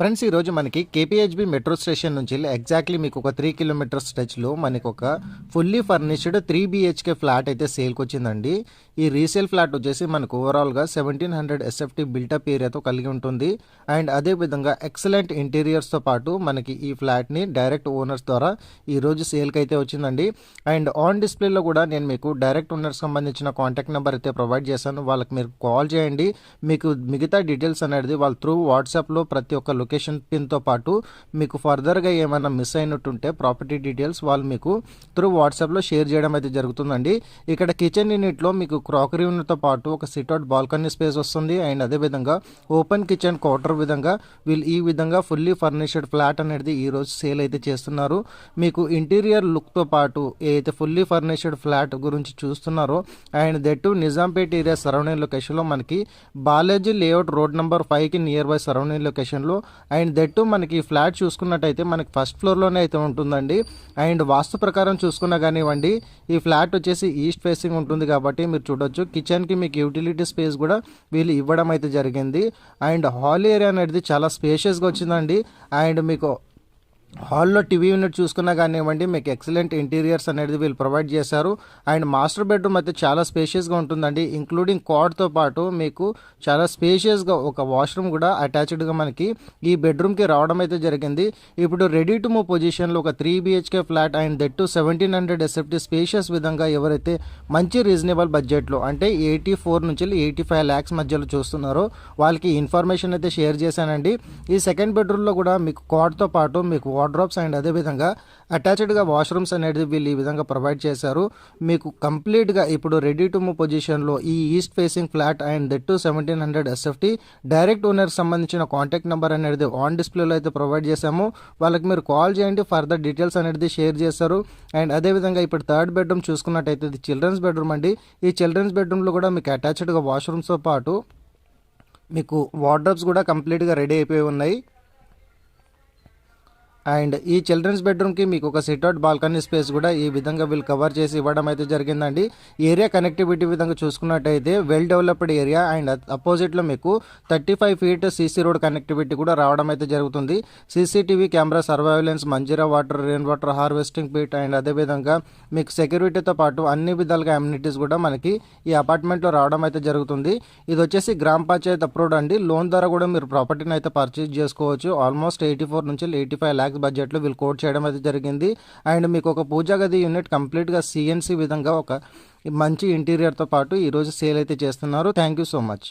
Friends ఈరోజు మనకి KPHB metro station నుంచి ఎగ్జాక్ట్లీ మీకు ఒక త్రీ కిలోమీటర్స్ స్ట్రెచ్లో మనకి ఒక fully furnished three BHK flat అయితే సేల్కి వచ్చిందండి ఈ రీసేల్ ఫ్లాట్ వచ్చేసి మనకు ఓవరాల్గా seventeen hundred SFT built up ఏరియాతో కలిగి ఉంటుంది. అండ్ అదేవిధంగా ఎక్సలెంట్ ఇంటీరియర్స్తో పాటు మనకి ఈ ఫ్లాట్ని డైరెక్ట్ ఓనర్స్ ద్వారా ఈరోజు సేల్కి అయితే వచ్చిందండి. అండ్ ఆన్ డిస్ప్లేలో కూడా నేను మీకు డైరెక్ట్ ఓనర్స్ సంబంధించిన కాంటాక్ట్ నెంబర్ అయితే ప్రొవైడ్ చేశాను. వాళ్ళకి మీరు కాల్ చేయండి. మీకు మిగతా డీటెయిల్స్ అనేది వాళ్ళు త్రూ వాట్సాప్లో ప్రతి ఒక్క లొకేషన్ పిన్తో పాటు మీకు ఫర్దర్గా ఏమైనా మిస్ అయినట్టుంటే ప్రాపర్టీ డీటెయిల్స్ వాళ్ళు మీకు త్రూ వాట్సాప్లో షేర్ చేయడం అయితే జరుగుతుందండి. ఇక్కడ కిచెన్ యూనిట్లో మీకు క్రాకరీ యూనిట్తో పాటు ఒక సిట్అవుట్ బాల్కనీ స్పేస్ వస్తుంది. అండ్ అదేవిధంగా ఓపెన్ కిచెన్ క్వార్టర్ విధంగా వీళ్ళు ఈ విధంగా ఫుల్లీ ఫర్నిష్డ్ ఫ్లాట్ అనేది ఈ రోజు సేల్ అయితే చేస్తున్నారు. మీకు ఇంటీరియర్ లుక్తో పాటు ఏదైతే ఫుల్లీ ఫర్నిష్డ్ ఫ్లాట్ గురించి చూస్తున్నారో and that Nizampet area surrounding లొకేషన్లో మనకి బాలాజీ లేఅవుట్ రోడ్ నెంబర్ ఫైవ్కి నియర్ బై సరౌండింగ్ లొకేషన్లో అండ్ దట్టు మనకి ఈ ఫ్లాట్ చూసుకున్నట్టయితే మనకి ఫస్ట్ ఫ్లోర్లోనే అయితే ఉంటుందండి. అండ్ వాస్తు ప్రకారం చూసుకున్నా కానివ్వండి ఈ ఫ్లాట్ వచ్చేసి ఈస్ట్ ఫేసింగ్ ఉంటుంది కాబట్టి మీరు చూడొచ్చు. కిచెన్కి మీకు యూటిలిటీ స్పేస్ కూడా వీళ్ళు ఇవ్వడం అయితే జరిగింది. అండ్ హాల్ ఏరియా అనేది చాలా స్పేషియస్గా వచ్చిందండి. అండ్ మీకు హాల్లో టీవీ యూనిట్ చూసుకున్నా కానివ్వండి మీకు ఎక్సలెంట్ ఇంటీరియర్స్ అనేది వీళ్ళు ప్రొవైడ్ చేశారు. అండ్ మాస్టర్ బెడ్రూమ్ అయితే చాలా స్పేషియస్గా ఉంటుందండి. ఇంక్లూడింగ్ కాడ్తో పాటు మీకు చాలా స్పేషియస్గా ఒక వాష్రూమ్ కూడా అటాచ్డ్గా మనకి ఈ బెడ్రూమ్కి రావడం అయితే జరిగింది. ఇప్పుడు రెడీ టు మూవ్ పొజిషన్లో ఒక three BHK flat and that too seventeen hundred SFT spacious విధంగా ఎవరైతే మంచి రీజనబుల్ బడ్జెట్లో అంటే ఎయిటీ ఫోర్ నుంచి ఎయిటీ ఫైవ్ ల్యాక్స్ మధ్యలో చూస్తున్నారో వాళ్ళకి ఇన్ఫర్మేషన్ అయితే షేర్ చేశానండి. ఈ సెకండ్ బెడ్రూమ్లో కూడా మీకు కాడ్తో పాటు మీకు వార్డ్రోబ్స్ అండ్ అదేవిధంగా అటాచ్డ్గా వాష్రూమ్స్ అనేది వీళ్ళు ఈ విధంగా ప్రొవైడ్ చేశారు. మీకు కంప్లీట్గా ఇప్పుడు రెడీ టు మూవ్ పొజిషన్లో ఈ east facing flat and that too seventeen hundred SFT direct ఓనర్కి సంబంధించిన కాంటాక్ట్ నెంబర్ అనేది ఆన్ డిస్ప్లేలో అయితే ప్రొవైడ్ చేశాము. వాళ్ళకి మీరు కాల్ చేయండి ఫర్దర్ డీటెయిల్స్ అనేది షేర్ చేశారు. అండ్ అదేవిధంగా ఇప్పుడు థర్డ్ బెడ్రూమ్ చూసుకున్నట్టయితే ఇది చిల్డ్రన్స్ బెడ్రూమ్ అండి. ఈ చిల్డ్రన్స్ బెడ్రూమ్లో కూడా మీకు అటాచ్డ్గా వాష్రూమ్స్తో పాటు మీకు వార్డ్రోబ్స్ కూడా కంప్లీట్గా రెడీ అయిపోయి ఉన్నాయి. అండ్ ఈ చిల్డ్రన్స్ బెడ్రూమ్కి మీకు ఒక సిట్అవుట్ బాల్కనీ స్పేస్ కూడా ఈ విధంగా వీళ్ళు కవర్ చేసి ఇవ్వడం అయితే జరిగిందండి. ఏరియా కనెక్టివిటీ విధంగా చూసుకున్నట్టయితే వెల్ డెవలప్డ్ ఏరియా అండ్ అపోజిట్లో మీకు thirty five feet CC road connectivity కూడా రావడం అయితే జరుగుతుంది. CCTV camera surveillance Manjira water rain water harvesting pit and అదేవిధంగా మీకు సెక్యూరిటీతో పాటు అన్ని విధాలుగా అమ్యూనిటీస్ కూడా మనకి ఈ అపార్ట్మెంట్లో రావడం అయితే జరుగుతుంది. ఇది వచ్చేసి గ్రామ పంచాయత్ అప్రూవ్డ్ అండి. లోన్ ద్వారా కూడా మీరు ప్రాపర్టీని అయితే పర్చేజ్ చేసుకోవచ్చు. ఆల్మోస్ట్ ఎయిటీ ఫోర్ నుంచి ఎయిటీ ఫైవ్ ల్యాక్స్ బడ్జెట్లో వీళ్ళు కోట్ చేయడం అయితే జరిగింది. అండ్ మీకు ఒక పూజా గది యూనిట్ కంప్లీట్గా సిఎన్సి విధంగా ఒక మంచి ఇంటీరియర్తో పాటు ఈరోజు సేల్ అయితే చేస్తున్నారు. Thank you so much